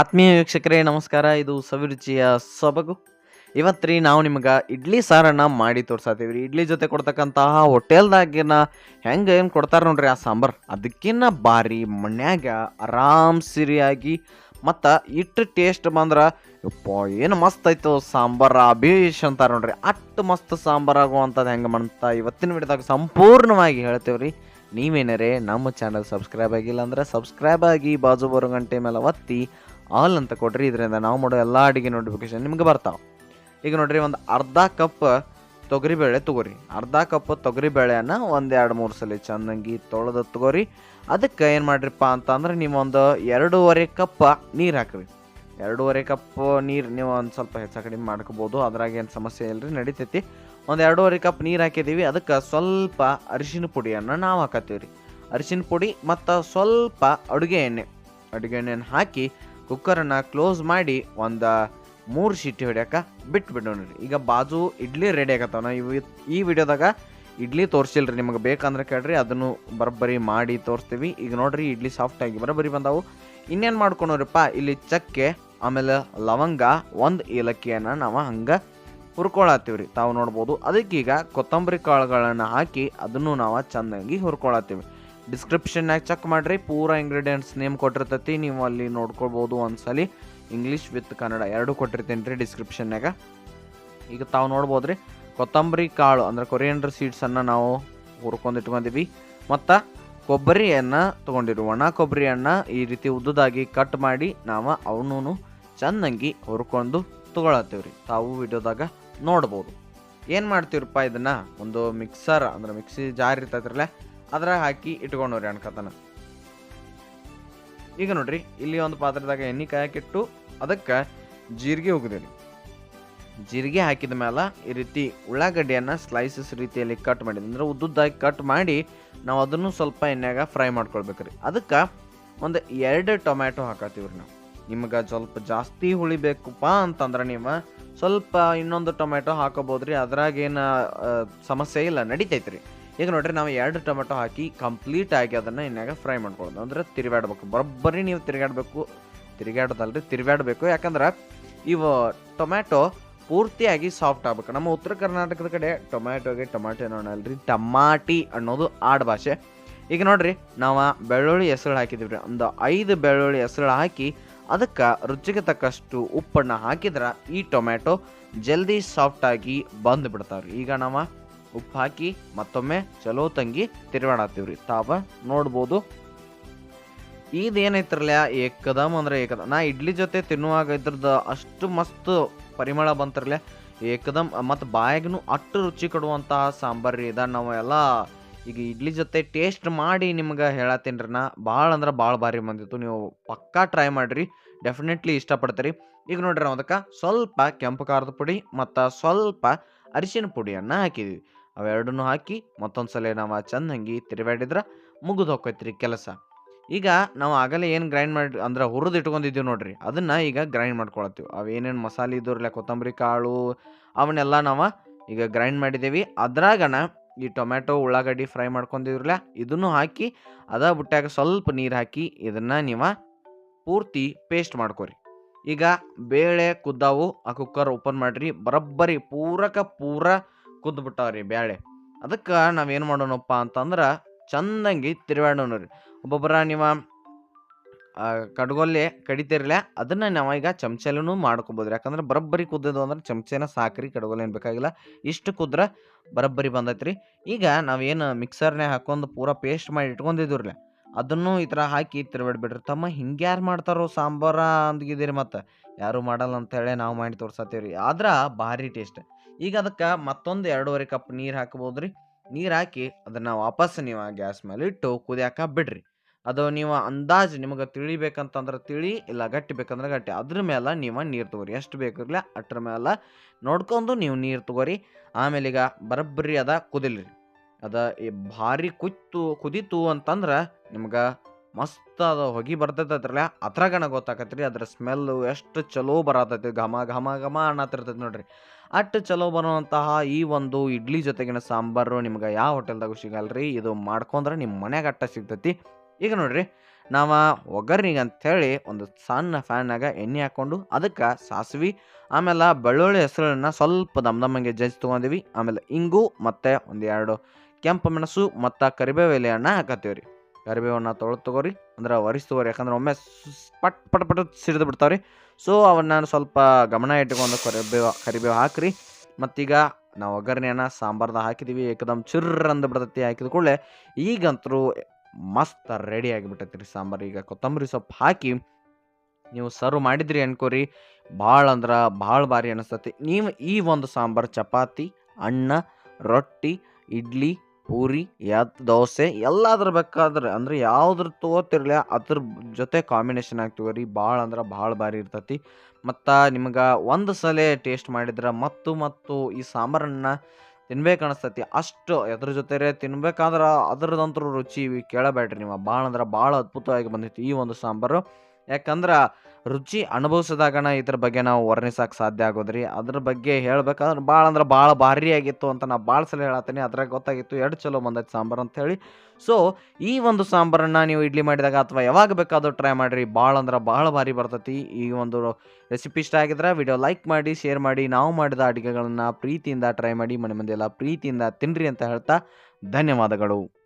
ಆತ್ಮೀಯ ವೀಕ್ಷಕರೇ, ನಮಸ್ಕಾರ. ಇದು ಸವಿರುಚಿಯ ಸೊಬಗು. ಇವತ್ತು ನಾವು ನಿಮ್ಗೆ ಇಡ್ಲಿ ಸಾರನ್ನ ಮಾಡಿ ತೋರ್ಸತ್ತೀವಿ ರೀ ಇಡ್ಲಿ ಜೊತೆ ಕೊಡ್ತಕ್ಕಂತಹ ಹೋಟೆಲ್ದಾಗಿನ ಹೆಂಗೆ ಏನು ಕೊಡ್ತಾರೆ ನೋಡ್ರಿ ಆ ಸಾಂಬಾರು. ಅದಕ್ಕಿನ್ನ ಬಾರಿ ಮನ್ಯಾಗ ಆರಾಮ್ ಸಿರಿಯಾಗಿ ಮತ್ತು ಇಟ್ಟು ಟೇಸ್ಟ್ ಬಂದ್ರೆ ಯಪ್ಪ, ಏನು ಮಸ್ತ್ ಆಯ್ತು ಸಾಂಬಾರ. ಅಭೀಶ್ ಅಂತಾರೆ ನೋಡ್ರಿ ಅಷ್ಟು ಮಸ್ತ್ ಸಾಂಬಾರ್ ಆಗುವಂಥದ್ದು ಹೆಂಗೆ ಮಾಡ್ತಾ ಇವತ್ತಿನ ವಿಡಿಯೋದಾಗ ಸಂಪೂರ್ಣವಾಗಿ ಹೇಳ್ತೇವೆ ರೀ ನೀವೇನರೇ ನಮ್ಮ ಚಾನಲ್ ಸಬ್ಸ್ಕ್ರೈಬ್ ಆಗಿಲ್ಲ ಅಂದರೆ ಸಬ್ಸ್ಕ್ರೈಬ್ ಆಗಿ, ಬಾಜು ಬರೋ ಗಂಟೆ ಮೇಲೆ ಒತ್ತಿ ಆಲ್ ಅಂತ ಕೊಡ್ರಿ, ಇದರಿಂದ ನಾವು ಮಾಡೋ ಎಲ್ಲ ಅಡುಗೆ ನೋಟಿಫಿಕೇಶನ್ ನಿಮ್ಗೆ ಬರ್ತಾವೆ. ಈಗ ನೋಡ್ರಿ, ಒಂದು ಅರ್ಧ ಕಪ್ ತೊಗರಿಬೇಳೆ ತೊಗೋರಿ. ಅರ್ಧ ಕಪ್ ತೊಗರಿಬೇಳೆನ ಒಂದು ಎರಡು ಮೂರು ಸಲ ಚೆನ್ನಾಗಿ ತೊಳೆದು ತೊಗೋರಿ. ಅದಕ್ಕೆ ಏನು ಮಾಡ್ರಿಪ್ಪ ಅಂತಂದ್ರೆ ನೀವು ಒಂದು ಎರಡೂವರೆ ಕಪ್ ನೀರು ಹಾಕ್ರಿ. ಎರಡೂವರೆ ಕಪ್ ನೀರು ನೀವು ಒಂದು ಸ್ವಲ್ಪ ಹೆಚ್ಚು ಕಡಿಮೆ ಮಾಡ್ಕೋಬೋದು. ಅದ್ರಾಗ ಏನು ಸಮಸ್ಯೆ ಇಲ್ರಿ, ನಡಿತೈತಿ. ಒಂದು ಎರಡೂವರೆ ಕಪ್ ನೀರು ಹಾಕಿದ್ದೀವಿ ಅದಕ್ಕೆ ಸ್ವಲ್ಪ ಅರಿಶಿನ ಪುಡಿಯನ್ನು ನಾವು ಹಾಕತ್ತೀವಿ ರೀ ಅರಿಶಿನ ಪುಡಿ ಮತ್ತು ಸ್ವಲ್ಪ ಅಡುಗೆ ಎಣ್ಣೆ. ಅಡುಗೆ ಎಣ್ಣೆಯನ್ನು ಹಾಕಿ ಕುಕ್ಕರನ್ನು ಕ್ಲೋಸ್ ಮಾಡಿ ಒಂದು ಮೂರು ಶಿಟ್ಟಿ ಹೊಡ್ಯಾಕ ಬಿಟ್ಬಿಡೋಣ ರೀ ಈಗ ಬಾಜು ಇಡ್ಲಿ ರೆಡಿ ಆಗತ್ತಾವ ಇವ್ ಈ ವಿಡಿಯೋದಾಗ ಇಡ್ಲಿ ತೋರಿಸಿಲ್ರಿ ನಿಮಗೆ ಬೇಕಂದ್ರೆ ಕೇಳ್ರಿ, ಅದನ್ನು ಬರೋಬ್ಬರಿ ಮಾಡಿ ತೋರಿಸ್ತೀವಿ. ಈಗ ನೋಡ್ರಿ, ಇಡ್ಲಿ ಸಾಫ್ಟಾಗಿ ಬರೋಬ್ಬರಿ ಬಂದಾವು. ಇನ್ನೇನು ಮಾಡ್ಕೊಳೋರಿಪ್ಪ ಇಲ್ಲಿ ಚಕ್ಕೆ, ಆಮೇಲೆ ಲವಂಗ, ಒಂದು ಏಲಕ್ಕಿಯನ್ನು ನಾವು ಹಂಗೆ ಹುರ್ಕೊಳತ್ತೀವಿ ರೀ ತಾವು ನೋಡ್ಬೋದು. ಅದಕ್ಕೀಗ ಕೊತ್ತಂಬರಿ ಕಾಳುಗಳನ್ನು ಹಾಕಿ ಅದನ್ನು ನಾವು ಚೆನ್ನಾಗಿ ಹುರ್ಕೊಳತ್ತೀವಿ. ಡಿಸ್ಕ್ರಿಪ್ಷನ್ನಾಗ ಚೆಕ್ ಮಾಡಿರಿ, ಪೂರ ಇಂಗ್ರೀಡಿಯೆಂಟ್ಸ್ ನೇಮ್ ಕೊಟ್ಟಿರ್ತೈತಿ, ನೀವು ಅಲ್ಲಿ ನೋಡ್ಕೊಳ್ಬೋದು ಒಂದ್ಸಲಿ. ಇಂಗ್ಲೀಷ್ ವಿತ್ ಕನ್ನಡ ಎರಡು ಕೊಟ್ಟಿರ್ತೀನಿ ರೀ ಡಿಸ್ಕ್ರಿಪ್ಷನ್ನಾಗ ಈಗ ತಾವು ನೋಡ್ಬೋದು ರೀ ಕೊತ್ತಂಬರಿ ಕಾಳು ಅಂದ್ರೆ ಕೊರಿಯಂಡರ್ ಸೀಡ್ಸನ್ನು ನಾವು ಹುರ್ಕೊಂಡು ಇಟ್ಕೊಂಡಿವಿ. ಮತ್ತು ಕೊಬ್ಬರಿಯನ್ನು ತೊಗೊಂಡಿರು. ಒಣ ಕೊಬ್ಬರಿಯನ್ನು ಈ ರೀತಿ ಉದ್ದದಾಗಿ ಕಟ್ ಮಾಡಿ ನಾವು ಅವನು ಚೆನ್ನಾಗಿ ಹುರ್ಕೊಂಡು ತೊಗೊಳತ್ತೀವಿ ರೀ ತಾವು ವಿಡಿಯೋದಾಗ ನೋಡ್ಬೋದು. ಏನು ಮಾಡ್ತೀವ್ರಪ್ಪ ಇದನ್ನು? ಒಂದು ಮಿಕ್ಸರ್ ಅಂದ್ರೆ ಮಿಕ್ಸಿ ಜಾರಿ ಇರ್ತೈತ್ರಲ್ಲ ಅದ್ರಾಗ ಹಾಕಿ ಇಟ್ಕೊಂಡವ್ರಿ ಅಣ್ಕತನ ಈಗ ನೋಡ್ರಿ, ಇಲ್ಲಿ ಒಂದು ಪಾತ್ರದಾಗ ಎಣ್ಣೆ ಕಾಯಕ್ಕಿಟ್ಟು ಅದಕ್ಕೆ ಜೀರಿಗೆ ಹೋಗಿದ್ರಿ ಜೀರಿಗೆ ಹಾಕಿದ ಮೇಲೆ ಈ ರೀತಿ ಉಳ್ಳಾಗಡ್ಡಿಯನ್ನು ಸ್ಲೈಸಸ್ ರೀತಿಯಲ್ಲಿ ಕಟ್ ಮಾಡಿದ್ವಿ. ಅಂದ್ರೆ ಉದ್ದುದ್ದಾಗಿ ಕಟ್ ಮಾಡಿ ನಾವು ಅದನ್ನು ಸ್ವಲ್ಪ ಎಣ್ಣೆಗ ಫ್ರೈ ಮಾಡ್ಕೊಳ್ಬೇಕ್ರಿ. ಅದಕ್ಕೆ ಒಂದು ಎರಡು ಟೊಮ್ಯಾಟೊ ಹಾಕತ್ತೀವ್ರಿ ನಾವು. ನಿಮ್ಗೆ ಸ್ವಲ್ಪ ಜಾಸ್ತಿ ಹುಳಿ ಬೇಕಪ್ಪ ಅಂತಂದ್ರೆ ನೀವು ಸ್ವಲ್ಪ ಇನ್ನೊಂದು ಟೊಮ್ಯಾಟೊ ಹಾಕೋಬೋದ್ರಿ. ಅದ್ರಾಗೇನು ಸಮಸ್ಯೆ ಇಲ್ಲ, ನಡಿತೈತ್ರಿ. ಈಗ ನೋಡ್ರಿ, ನಾವು ಎರಡು ಟೊಮೆಟೊ ಹಾಕಿ ಕಂಪ್ಲೀಟ್ ಆಗಿ ಅದನ್ನು ಇನ್ಯಾಗ ಫ್ರೈ ಮಾಡ್ಕೊಳೋದು. ಅಂದ್ರೆ ತಿರುಗಾಡ್ಬೇಕು ಬರೋಬ್ಬರಿ ನೀವು ತಿರುಗಾಡಬೇಕು ತಿರುಗಾಡೋದಲ್ರಿ ತಿರುಗಾಡಬೇಕು ಯಾಕಂದ್ರೆ ಇವು ಟೊಮ್ಯಾಟೊ ಪೂರ್ತಿಯಾಗಿ ಸಾಫ್ಟ್ ಆಗ್ಬೇಕು. ನಮ್ಮ ಉತ್ತರ ಕರ್ನಾಟಕದ ಕಡೆ ಟೊಮ್ಯಾಟೊಗೆ ಟೊಮ್ಯಾಟೊ ಅನ್ನೋಣಲ್ರಿ ಟಮಾಟಿ ಅನ್ನೋದು ಆಡ್ ಭಾಷೆ. ಈಗ ನೋಡ್ರಿ, ನಾವು ಬೆಳ್ಳುಳ್ಳಿ ಹೆಸರು ಹಾಕಿದೀವಿ ಒಂದು ಐದು ಬೆಳ್ಳುಳ್ಳಿ ಹೆಸರು ಹಾಕಿ ಅದಕ್ಕೆ ರುಚಿಗೆ ತಕ್ಕಷ್ಟು ಉಪ್ಪನ್ನು ಹಾಕಿದ್ರೆ ಈ ಟೊಮ್ಯಾಟೊ ಜಲ್ದಿ ಸಾಫ್ಟಾಗಿ ಬಂದು ಬಿಡ್ತಾವ್ರಿ ಈಗ ನಾವು ಉಪ್ಪು ಹಾಕಿ ಮತ್ತೊಮ್ಮೆ ಚಲೋ ತಂಗಿ ತಿರುಗಾಡತ್ತೀವ್ರಿ. ತಾವ ನೋಡ್ಬೋದು. ಇದೇನೈತ್ರಲ್ಲ ಏಕದಮ್ ಅಂದ್ರೆ ಏಕದಮ್. ನಾ ಇಡ್ಲಿ ಜೊತೆ ತಿನ್ನುವಾಗ ಇದ್ರದ್ದು ಅಷ್ಟು ಮಸ್ತ್ ಪರಿಮಳ ಬಂತಿರಲ್ಲ ಏಕದಮ್ ಮತ್ತು ಬಾಯಿಗೂ ಅಷ್ಟು ರುಚಿ ಕೊಡುವಂತಹ ಸಾಂಬಾರು ರೀ ಇದ. ನಾವು ಎಲ್ಲ ಈಗ ಇಡ್ಲಿ ಜೊತೆ ಟೇಸ್ಟ್ ಮಾಡಿ ನಿಮ್ಗೆ ಹೇಳತ್ತೀನಿ ರೀ ನಾ. ಭಾಳ ಅಂದ್ರೆ ಭಾಳ ಭಾರಿ ಬಂದಿತ್ತು. ನೀವು ಪಕ್ಕಾ ಟ್ರೈ ಮಾಡಿರಿ. ಡೆಫಿನೆಟ್ಲಿ ಇಷ್ಟಪಡ್ತೀರಿ. ಈಗ ನೋಡ್ರಿ ನಾವು ಅದಕ್ಕೆ ಸ್ವಲ್ಪ ಕೆಂಪು ಖಾರದ ಪುಡಿ ಮತ್ತು ಸ್ವಲ್ಪ ಅರಿಶಿನ ಪುಡಿಯನ್ನು ಹಾಕಿದ್ವಿ. ಅವೆರಡನ್ನೂ ಹಾಕಿ ಮತ್ತೊಂದು ಸಲ ನಾವು ಚೆನ್ನಾಗಿ ತಿರುಗಾಡಿದ್ರೆ ಮುಗಿದು ಹೋಗ್ತೈತ್ರಿ ಕೆಲಸ. ಈಗ ನಾವು ಆಗಲೇ ಏನು ಗ್ರೈಂಡ್ ಮಾಡಿ, ಅಂದ್ರೆ ಹುರಿದು ಇಟ್ಕೊಂಡಿದ್ದೀವಿ ನೋಡ್ರಿ. ಅದನ್ನು ಈಗ ಗ್ರೈಂಡ್ ಮಾಡ್ಕೊಳತ್ತೀವಿ. ಅವೇನೇನು ಮಸಾಲೆ ಇದ್ದವ್ರಲ್ಲ ಕೊತ್ತಂಬರಿ, ಕಾಳು ಅವನ್ನೆಲ್ಲ ನಾವು ಈಗ ಗ್ರೈಂಡ್ ಮಾಡಿದ್ದೀವಿ ಅದ್ರಾಗನ ಈ ಟೊಮ್ಯಾಟೊ, ಉಳ್ಳಾಗಡ್ಡಿ ಫ್ರೈ ಮಾಡ್ಕೊಂಡಿದ್ರಲ್ಲ ಇದನ್ನು ಹಾಕಿ ಅದ ಬುಟ್ಟಾಗ ಸ್ವಲ್ಪ ನೀರು ಹಾಕಿ ಇದನ್ನು ನೀವು ಪೂರ್ತಿ ಪೇಸ್ಟ್ ಮಾಡ್ಕೊರಿ. ಈಗ ಬೇಳೆ ಕುದ್ದಾವು ಆ ಕುಕ್ಕರ್ ಓಪನ್ ಮಾಡಿರಿ. ಬರಬ್ಬರಿ ಪೂರಕ ಪೂರ ಕುದ್ಬಿಟ್ಟಾವ್ರಿ ಬ್ಯಾಳೆ. ಅದಕ್ಕೆ ನಾವೇನು ಮಾಡೋಣಪ್ಪ ಅಂತಂದ್ರೆ ಚಂದಂಗಿ ತಿರುಗಾಡೋಣ ರೀ. ಒಬ್ಬೊಬ್ಬರ ನೀವು ಕಡ್ಗೊಲ್ಲೆ ಕಡಿತಿರ್ಲ, ಅದನ್ನು ಈಗ ಚಮಚಲೂ ಮಾಡ್ಕೊಬೋದು. ಯಾಕಂದ್ರೆ ಬರಬ್ಬರಿ ಕುದ್ದದು ಅಂದ್ರೆ ಚಮಚೆನ ಸಾಕ್ರಿ ಕಡ್ಗೊಲೆ ಏನು ಬೇಕಾಗಿಲ್ಲ. ಇಷ್ಟು ಕುದ್ರೆ ಬರಬ್ಬರಿ ಬಂದೈತ್ರಿ. ಈಗ ನಾವೇನು ಮಿಕ್ಸರ್ನೇ ಹಾಕೊಂಡು ಪೂರ ಪೇಸ್ಟ್ ಮಾಡಿ ಇಟ್ಕೊಂಡಿದ್ದೀವ್ರಲ್ಲ, ಅದನ್ನು ಈ ಥರ ಹಾಕಿ ತಿರುಗಾಡ್ಬಿಡ್ರಿ ತಮ್ಮ ಹಿಂಗೆ ಯಾರು ಮಾಡ್ತಾರೋ ಸಾಂಬಾರ ಅಂದ್ಗಿದ್ದೀರಿ ಮತ್ತು. ಯಾರು ಮಾಡಲ್ಲ ಅಂತ ಹೇಳಿ ನಾವು ಮಾಡಿ ತೋರ್ಸತ್ತೀವಿ ರೀ ಆದ್ರೆ ಭಾರಿ ಟೇಸ್ಟ್. ಈಗ ಅದಕ್ಕೆ ಮತ್ತೊಂದು ಎರಡೂವರೆ ಕಪ್ ನೀರು ಹಾಕ್ಬೋದು ರೀ ನೀರು ಹಾಕಿ ಅದನ್ನು ವಾಪಸ್ ನೀವು ಗ್ಯಾಸ್ ಮೇಲೆ ಇಟ್ಟು ಕುದಿಯಾಕ ಬಿಡ್ರಿ. ಅದು ನೀವು ಅಂದಾಜು ನಿಮಗೆ ತಿಳಿಬೇಕಂತಂದ್ರೆ ತಿಳಿ, ಇಲ್ಲ ಗಟ್ಟಿ ಬೇಕಂದ್ರೆ ಗಟ್ಟಿ. ಅದ್ರ ಮೇಲೆ ನೀವು ನೀರು ತಗೋರಿ. ಎಷ್ಟು ಬೇಕಿರಲಿ ಅಟ್ರ ಮೇಲೆ ನೋಡ್ಕೊಂಡು ನೀವು ನೀರು ತಗೋರಿ. ಆಮೇಲೆ ಈಗ ಬರಬ್ಬರಿ ಅದ ಕುದಿಲ್ರಿ. ಅದ ಭಾರಿ ಕುತ್ತು ಕುದೀತು ಅಂತಂದ್ರೆ ನಿಮ್ಗೆ ಮಸ್ತ್ ಅದು ಹೊಗೆ ಅದ್ರಲ್ಲೇ. ಅದ್ರಾಗನ ಗೊತ್ತಾಕತ್ರಿ, ಅದ್ರ ಸ್ಮೆಲ್ಲು ಎಷ್ಟು ಚಲೋ ಬರತೈತಿ, ಘಮ ಘಮ ಘಮ ಅನ್ನತ್ತಿರ್ತೈತಿ ನೋಡ್ರಿ. ಅಷ್ಟು ಚಲೋ ಬರುವಂತಹ ಈ ಒಂದು ಇಡ್ಲಿ ಜೊತೆಗಿನ ಸಾಂಬಾರು ನಿಮ್ಗೆ ಯಾವ ಹೋಟೆಲ್ದಾಗೂ ಸಿಗಲ್ರಿ? ಇದು ಮಾಡ್ಕೊಂಡ್ರೆ ನಿಮ್ಮ ಮನೆಗೆ ಅಟ್ಟ ಸಿಗ್ತೈತಿ. ಈಗ ನೋಡ್ರಿ, ನಾವು ಒಗ್ಗರ್ನಿಗೆ ಅಂಥೇಳಿ ಒಂದು ಸಣ್ಣ ಫ್ಯಾನ್ನಾಗ ಎಣ್ಣೆ ಹಾಕ್ಕೊಂಡು ಅದಕ್ಕೆ ಸಾಸಿವೆ, ಆಮೇಲೆ ಬೆಳ್ಳುಳ್ಳಿ ಹೆಸರನ್ನು ಸ್ವಲ್ಪ ದಮ್ ದಮ್ಮಂಗೆ ಜಜ್ಜಿ ತೊಗೊಂಡಿವಿ. ಆಮೇಲೆ ಇಂಗು ಮತ್ತು ಒಂದು ಎರಡು ಕೆಂಪು ಮೆಣಸು ಮತ್ತು ಕರಿಬೇವು ಎಲೆಯನ್ನ ಹಾಕತ್ತೀವಿ ರೀ ಕರಿಬೇವನ್ನ ತೊಳೆದು ತಗೋರಿ ಅಂದ್ರೆ ಒರಿಸ್ತಗೋರಿ ಯಾಕಂದ್ರೆ ಒಮ್ಮೆ ಪಟ್ ಪಟ್ ಪಟ್ ಸಿಡಿದು ಬಿಡ್ತಾವ್ರಿ. ಸೊ ಅವನ್ನ ಸ್ವಲ್ಪ ಗಮನ ಇಟ್ಕೊಂಡು ಕರಿಬೇವು ಕರಿಬೇವು ಹಾಕ್ರಿ. ಮತ್ತೀಗ ನಾವು ಒಗ್ಗರಣೆಯನ್ನ, ಸಾಂಬಾರ್ದ ಹಾಕಿದೀವಿ. ಏಕದಮ್ ಚಿರ್ರ ಅಂದು ಬಿಡ್ತೈತಿ. ಹಾಕಿದ ಕೂಡಲೇ ಈಗಂತರೂ ಮಸ್ತ್ ರೆಡಿ ಆಗಿಬಿಟ್ಟೈತಿ ರೀ ಸಾಂಬಾರು. ಈಗ ಕೊತ್ತಂಬರಿ ಸೊಪ್ಪು ಹಾಕಿ ನೀವು ಸರ್ವ್ ಮಾಡಿದ್ರಿ ಅನ್ಕೋರಿ. ಭಾಳ ಅಂದ್ರೆ ಭಾಳ ಭಾರಿ ಅನಿಸ್ತತಿ. ನೀವು ಈ ಒಂದು ಸಾಂಬಾರು, ಚಪಾತಿ, ಅನ್ನ, ರೊಟ್ಟಿ, ಇಡ್ಲಿ ಪೂರಿ ಯಾತ್ ದೋಸೆ ಎಲ್ಲಾದ್ರ ಬೇಕಾದ್ರೆ, ಅಂದ್ರೆ ಯಾವ್ದ್ರ ತೋತಿರ್ಲಿ, ಅದ್ರ ಜೊತೆ ಕಾಂಬಿನೇಷನ್ ಆಗಿ ರೀ ಭಾಳ ಅಂದ್ರೆ ಭಾಳ ಭಾರಿ ಇರ್ತತಿ. ಮತ್ತು ನಿಮ್ಗೆ ಒಂದು ಸಲ ಟೇಸ್ಟ್ ಮಾಡಿದ್ರೆ ಮತ್ತು ಮತ್ತು ಈ ಸಾಂಬಾರನ್ನು ತಿನ್ಬೇಕು ಅನಿಸ್ತತಿ. ಅಷ್ಟು ಅದ್ರ ಜೊತೆ ತಿನ್ಬೇಕಾದ್ರೆ ಅದ್ರದಂತೂ ರುಚಿ ಕೇಳಬೇಡ್ರಿ ನೀವು. ಭಾಳ ಅಂದ್ರೆ ಭಾಳ ಅದ್ಭುತವಾಗಿ ಬಂದೈತಿ ಈ ಒಂದು ಸಾಂಬಾರು. ಯಾಕಂದ್ರೆ ರುಚಿ ಅನುಭವಿಸಿದಾಗನ ಇದ್ರ ಬಗ್ಗೆ ನಾವು ವರ್ಣಿಸಕ್ಕೆ ಸಾಧ್ಯ ಆಗೋದ್ರಿ. ಅದ್ರ ಬಗ್ಗೆ ಹೇಳ್ಬೇಕಾದ್ರೆ ಭಾಳ ಅಂದ್ರೆ ಭಾಳ ಭಾರಿ ಆಗಿತ್ತು ಅಂತ ನಾ ಭಾಳ ಸಲ ಹೇಳತ್ತೀನಿ ಅದ್ರಾಗ ಗೊತ್ತಾಗಿತ್ತು ಎರಡು ಚಲೋ ಬಂದೈತೆ ಸಾಂಬಾರು ಅಂತ ಹೇಳಿ ಸೊ ಈ ಒಂದು ಸಾಂಬಾರನ್ನ ನೀವು ಇಡ್ಲಿ ಮಾಡಿದಾಗ ಅಥವಾ ಯಾವಾಗ ಬೇಕಾದರೂ ಟ್ರೈ ಮಾಡಿರಿ. ಭಾಳ ಅಂದ್ರೆ ಭಾಳ ಭಾರಿ ಬರ್ತೈತಿ. ಈ ಒಂದು ರೆಸಿಪಿ ಇಷ್ಟ ಆಗಿದ್ರೆ ವಿಡಿಯೋ ಲೈಕ್ ಮಾಡಿ ಶೇರ್ ಮಾಡಿ, ನಾವು ಮಾಡಿದ ಅಡುಗೆಗಳನ್ನು ಪ್ರೀತಿಯಿಂದ ಟ್ರೈ ಮಾಡಿ, ಮನೆ ಮಂದಿ ಎಲ್ಲ ಪ್ರೀತಿಯಿಂದ ತಿನ್ರಿ ಅಂತ ಹೇಳ್ತಾ ಧನ್ಯವಾದಗಳು.